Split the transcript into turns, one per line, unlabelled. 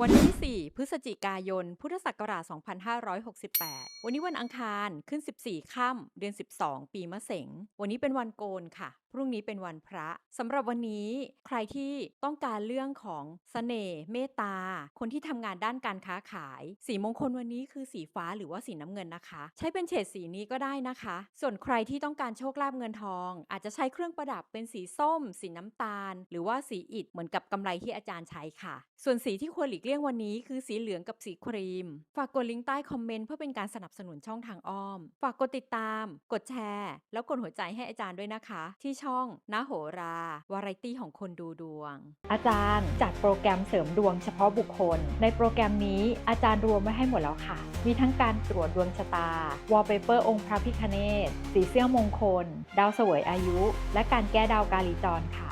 วันที่ 4 พฤศจิกายน พุทธศักราช 2568 วันนี้วันอังคาร ขึ้น 14 ค่ำ เดือน 12 ปีมะเสง วันนี้เป็นวันโกนค่ะ พรุ่งนี้เป็นวันพระสำหรับวันนี้ใครที่ต้องการเรื่องของเสน่ห์เมตตา คนที่ทำงานด้านการค้าขาย สีมงคลวันนี้คือสีฟ้าหรือว่าสีน้ำเงินนะคะ ใช้เป็นเฉดสีนี้ก็ได้นะคะ ส่วนใครที่ต้องการโชคลาภเงินทอง อาจจะใช้เครื่องประดับเป็นสีส้ม สีน้ำตาล หรือว่าสีอิฐเหมือนกับกำไรที่อาจารย์ใช้ค่ะ ส่วนสีที่ควรหลีกเลี่ยงวันนี้คือสีเหลืองกับสีครีม ฝากกดลิงก์ใต้คอมเมนต์เพื่อเป็นการสนับสนุนช่องทางอ้อม ฝากกดติดตาม กดแชร์ แล้วกดหัวใจให้อาจารย์ด้วยนะคะ ที่ช่องนาโหรา วาไรตี้ของคนดูดวง
อาจารย์จัดโปรแกรมเสริมดวงเฉพาะบุคคล ในโปรแกรมนี้อาจารย์รวมไว้ให้หมดแล้วค่ะ มีทั้งการตรวจดวงชะตาวอลเปเปอร์องค์พระพิคเนตสีเสื้อมงคล ดาวเสวยอายุ และการแก้ดาวกาลีจรค่ะ